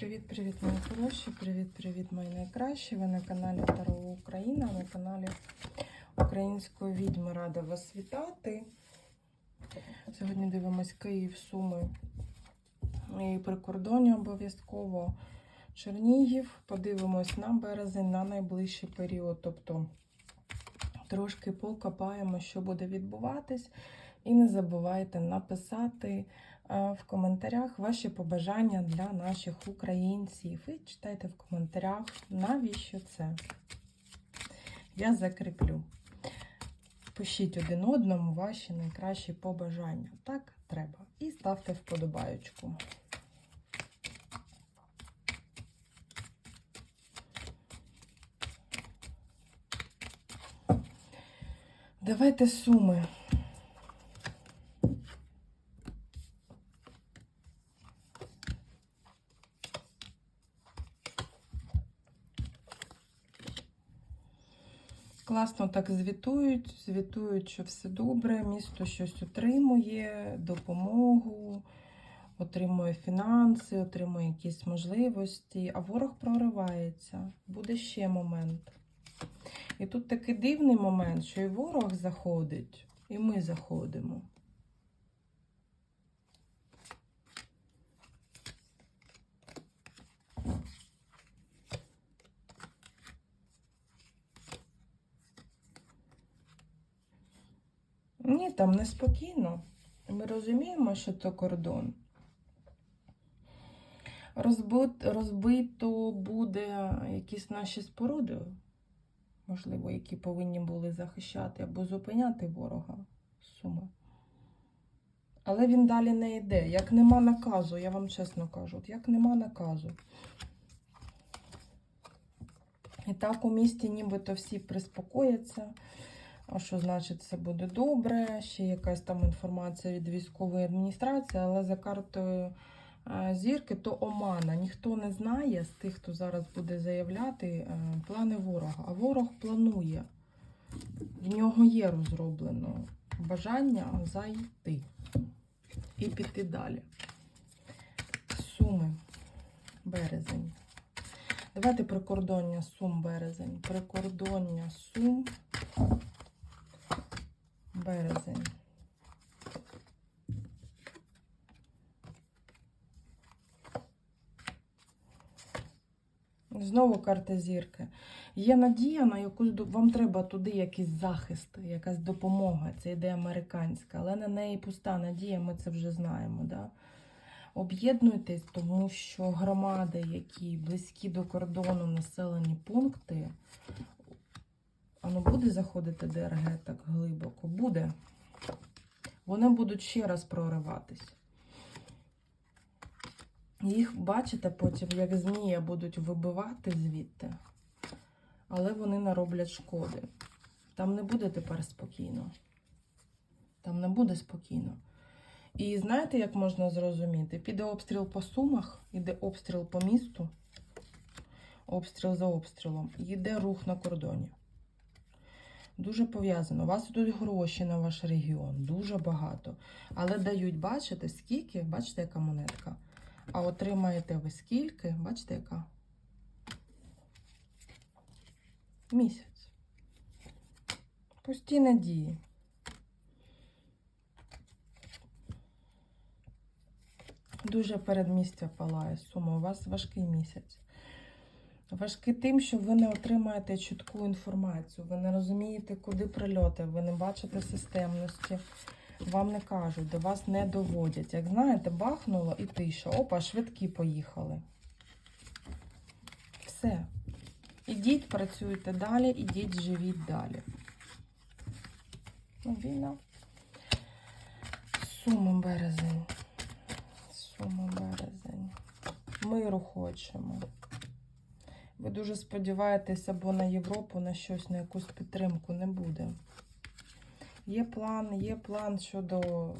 Привіт-привіт, мої хороші! Привіт-привіт, мої найкращі! Ви на каналі Таро Україна, на каналі Української відьми. Рада вас вітати. Сьогодні дивимось Київ, Суми і прикордоння обов'язково. Чернігів. Подивимось на березень, на найближчий період. Тобто трошки покопаємо, що буде відбуватись. І не забувайте написати в коментарях ваші побажання для наших українців. І читайте в коментарях, навіщо це. Я закріплю. Пишіть один одному ваші найкращі побажання. Так треба. І ставте вподобаючку. Давайте суми. Класно так звітують, звітують, що все добре, місто щось отримує, допомогу, отримує фінанси, отримує якісь можливості, а ворог проривається. Буде ще момент. І тут такий дивний момент, що і ворог заходить, і ми заходимо. Ні, там неспокійно. Ми розуміємо, що це кордон. Розбит, розбито буде якісь наші споруди, можливо, які повинні були захищати або зупиняти ворога суми. Але він далі не йде. Як нема наказу, я вам чесно кажу, як нема наказу. І так у місті нібито всі приспокояться. А що значить це буде добре? Ще якась там інформація від військової адміністрації, але за картою е, зірки то омана. Ніхто не знає з тих, хто зараз буде заявляти е, плани ворога. А ворог планує. В нього є розроблено бажання зайти і піти далі. Суми, березень. Давайте прикордоння сум березень. Прикордоння сум березень. Знову карта зірки. Є надія на якусь вам треба туди якийсь захист, якась допомога. Це йде американська, але на неї пуста надія, ми це вже знаємо. Да? Об'єднуйтесь, тому що громади, які близькі до кордону населені пункти, Воно буде заходити ДРГ так глибоко? Буде. Вони будуть ще раз прориватись. Їх, бачите, потім, як змія, будуть вибивати звідти, але вони нароблять шкоди. Там не буде тепер спокійно. Там не буде спокійно. І знаєте, як можна зрозуміти? Піде обстріл по сумах, іде обстріл по місту, обстріл за обстрілом, йде рух на кордоні. Дуже пов'язано. У вас тут гроші на ваш регіон, дуже багато. Але дають, бачите, скільки, бачите, яка монетка. А отримаєте ви скільки, бачите, яка? Місяць. Пусті надії. Дуже передмістя палає сума. У вас важкий місяць. Важкий тим, що ви не отримаєте чітку інформацію, ви не розумієте, куди прильоти, ви не бачите системності, вам не кажуть, до вас не доводять. Як знаєте, бахнуло і тиша. Опа, швидкі поїхали. Все. Ідіть, працюйте далі, ідіть, живіть далі. Ну, війна. Суми березень. Суми березень. Миру хочемо. Ви дуже сподіваєтесь або на Європу, на щось, на якусь підтримку не буде. Є план, є план щодо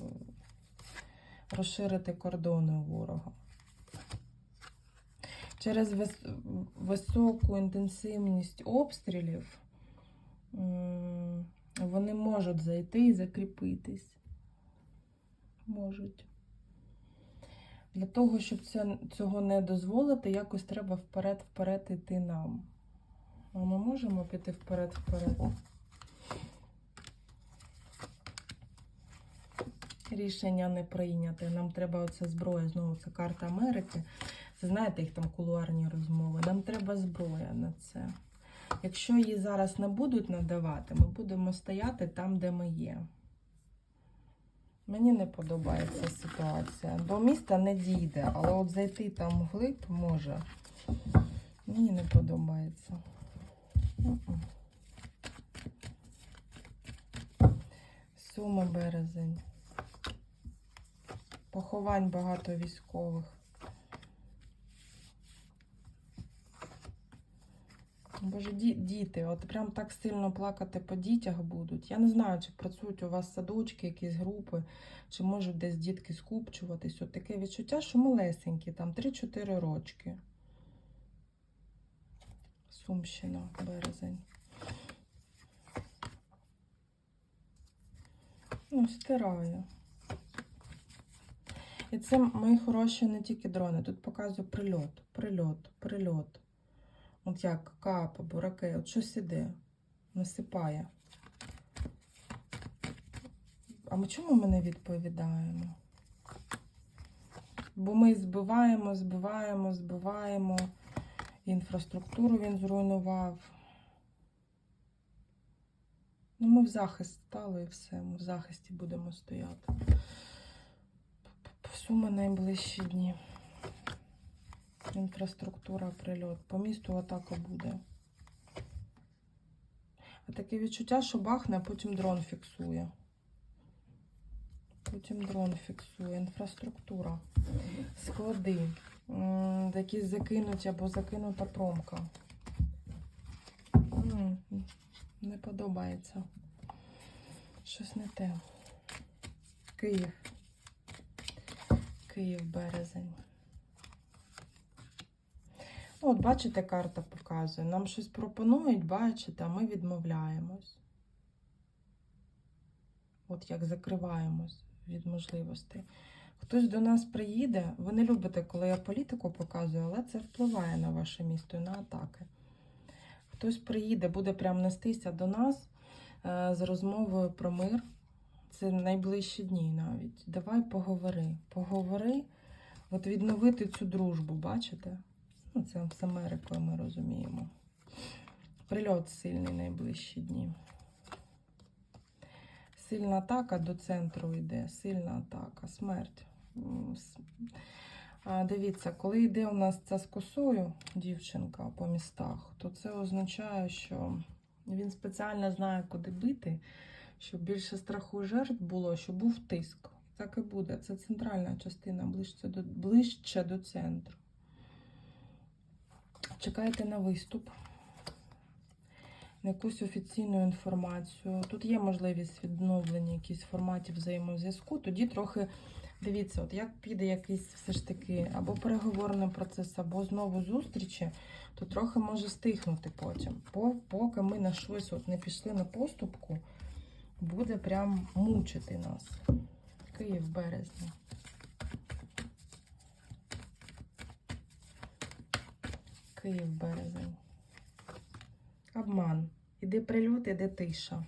розширити кордони у ворога. Через вис- високу інтенсивність обстрілів вони можуть зайти і закріпитись. Можуть. Для того, щоб цього не дозволити, якось треба вперед-вперед йти нам. А ми можемо піти вперед-вперед. Рішення не прийняте. Нам треба оця зброя. Знову це карта Америки. Це знаєте, їх там кулуарні розмови. Нам треба зброя на це. Якщо її зараз не будуть надавати, ми будемо стояти там, де ми є. Мені не подобається ситуація. До міста не дійде, але от зайти там вглиб може. Мені не подобається. 7 березень. Поховань багато військових. Боже, ді- діти, от прям так сильно плакати по дітях будуть. Я не знаю, чи працюють у вас садочки, якісь групи, чи можуть десь дітки скупчуватись. От таке відчуття, що малесенькі, там 3-4 рочки. Сумщина, березень. Ну, стираю. І це, мої хороші, не тільки дрони. Тут показую прильот, прильот, прильот. От як кап або от щось іде, насипає. А ми чому ми не відповідаємо? Бо ми збиваємо, збиваємо, збиваємо. Інфраструктуру він зруйнував. Ну, ми в захист стали і все. Ми в захисті будемо стояти. Суми найближчі дні. Інфраструктура, прильот. По місту атака буде. А таке відчуття, що бахне, а потім дрон фіксує. Потім дрон фіксує. Інфраструктура. Склади. Якісь закинуті або закинута промка. Не подобається. Щось не те. Київ. Київ, березень. Ну, от бачите, карта показує. Нам щось пропонують, бачите, а ми відмовляємось. От як закриваємось від можливостей. Хтось до нас приїде, ви не любите, коли я політику показую, але це впливає на ваше місто і на атаки. Хтось приїде, буде прям нестися до нас е, з розмовою про мир. Це найближчі дні навіть. Давай поговори. Поговори, от відновити цю дружбу, бачите? Ну, це з Америкою ми розуміємо. Прильот сильний найближчі дні. Сильна атака до центру йде. Сильна атака, смерть. А, дивіться, коли йде у нас ця з косою дівчинка по містах, то це означає, що він спеціально знає, куди бити, щоб більше страху жертв було, щоб був тиск. Так і буде. Це центральна частина ближче до, ближче до центру. Чекайте на виступ, на якусь офіційну інформацію. Тут є можливість відновлення якихось форматів взаємозв'язку. Тоді трохи дивіться, от як піде якийсь все ж таки або переговорний процес, або знову зустрічі, то трохи може стихнути потім. Поки ми на щось от не пішли на поступку, буде прям мучити нас. Київ березня. Київ березень. Обман. Іде прильот, іде тиша.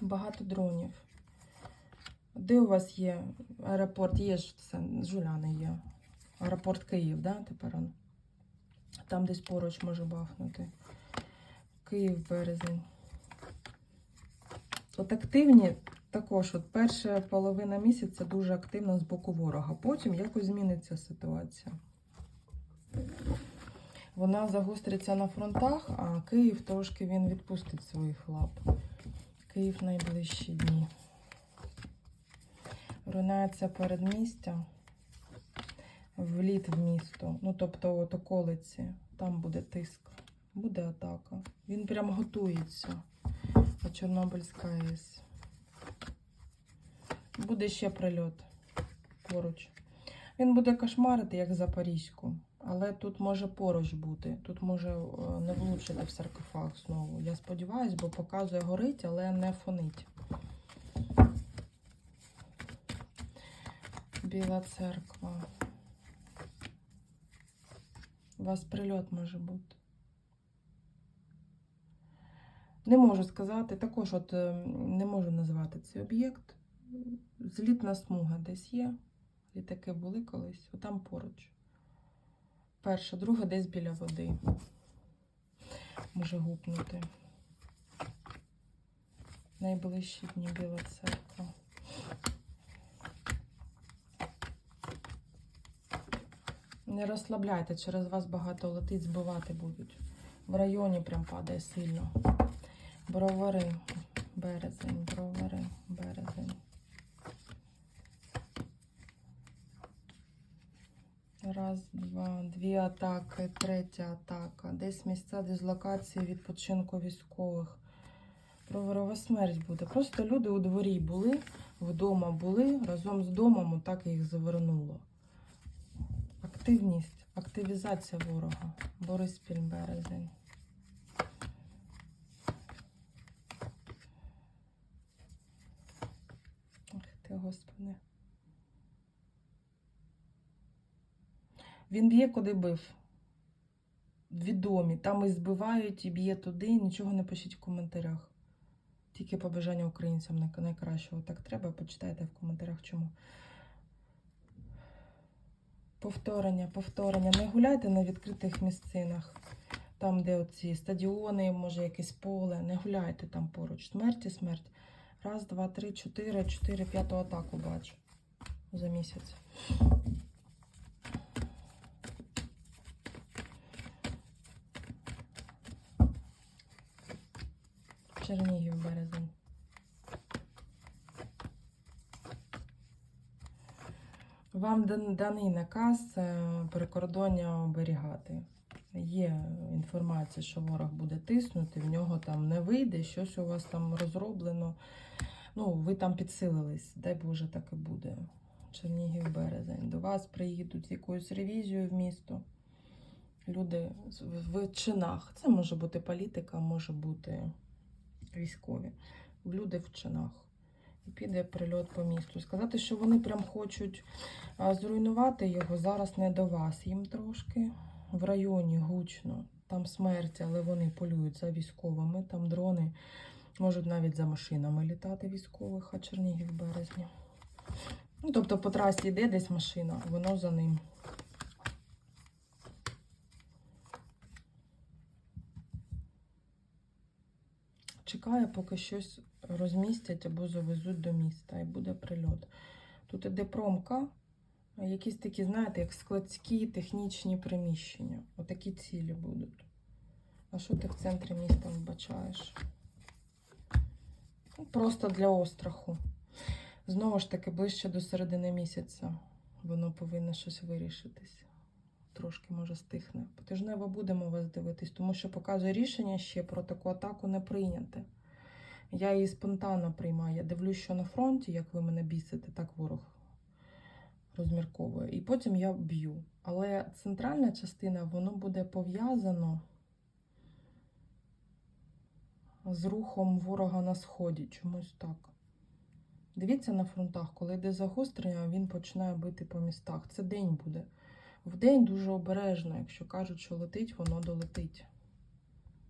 Багато дронів. Де у вас є аеропорт? Є ж це Жуляни є. Аеропорт Київ, да, тепер он. Там десь поруч може бахнути. Київ, березень. От активні також, от перша половина місяця дуже активно з боку ворога. Потім якось зміниться ситуація. Вона загостриться на фронтах, а Київ трошки він відпустить своїх лап. Київ найближчі дні. Руйнується передмістя, вліт в місто. Ну, тобто от околиці. Там буде тиск, буде атака. Він прям готується. А Чорнобильська АЕС. Буде ще прильот поруч. Він буде кошмарити, як Запорізьку. Але тут може поруч бути. Тут може е, не влучити в саркофаг знову. Я сподіваюся, бо показує горить, але не фонить. Біла церква. У вас прильот може бути. Не можу сказати, також от е, не можу назвати цей об'єкт. Злітна смуга десь є. Літаки були колись, отам поруч. Перша, друга десь біля води. Може гупнути. Найближчі дні Біла церква. Не розслабляйте, через вас багато летить, збивати будуть. В районі прям падає сильно. Бровари, березень, бровари, березень. Раз, два, дві атаки, третя атака. Десь місця дислокації відпочинку військових. Броварова смерть буде. Просто люди у дворі були, вдома були, разом з домом так їх завернуло. Активність, активізація ворога. Бориспіль, березень. Ах ти, Господи. Він б'є, куди бив. Відомі. Там і збивають, і б'є туди. Нічого не пишіть в коментарях. Тільки побажання українцям найкращого. Так треба, почитайте в коментарях чому. Повторення, повторення. Не гуляйте на відкритих місцинах. Там, де оці стадіони, може якесь поле. Не гуляйте там поруч. Смерть і смерть. Раз, два, три, чотири, чотири, п'яту атаку бачу за місяць. Чернігів березень. Вам даний наказ е, прикордоння оберігати. Є інформація, що ворог буде тиснути, в нього там не вийде, щось у вас там розроблено. Ну, ви там підсилились, дай Боже, так і буде. Чернігів березень. До вас приїдуть з якоюсь ревізією в місто. Люди в чинах. Це може бути політика, може бути військові. Люди в чинах. І піде прильот по місту. Сказати, що вони прям хочуть зруйнувати його, зараз не до вас. Їм трошки в районі гучно. Там смерть, але вони полюють за військовими. Там дрони можуть навіть за машинами літати військових, а Чернігів березні. Ну, тобто по трасі йде десь машина, воно за ним. Чекає, поки щось розмістять або завезуть до міста і буде прильот. Тут іде промка, якісь такі, знаєте, як складські технічні приміщення. Отакі цілі будуть. А що ти в центрі міста вбачаєш? Ну, Просто для остраху. Знову ж таки, ближче до середини місяця воно повинно щось вирішитись. Трошки може стихне. Потижнево будемо вас дивитись, тому що показує рішення ще про таку атаку не прийняте. Я її спонтанно приймаю. Я дивлюсь, що на фронті, як ви мене бісите, так ворог розмірковує. І потім я б'ю. Але центральна частина, воно буде пов'язано з рухом ворога на сході. Чомусь так. Дивіться на фронтах, коли йде загострення, він починає бити по містах. Це день буде. В день дуже обережно, якщо кажуть, що летить, воно долетить.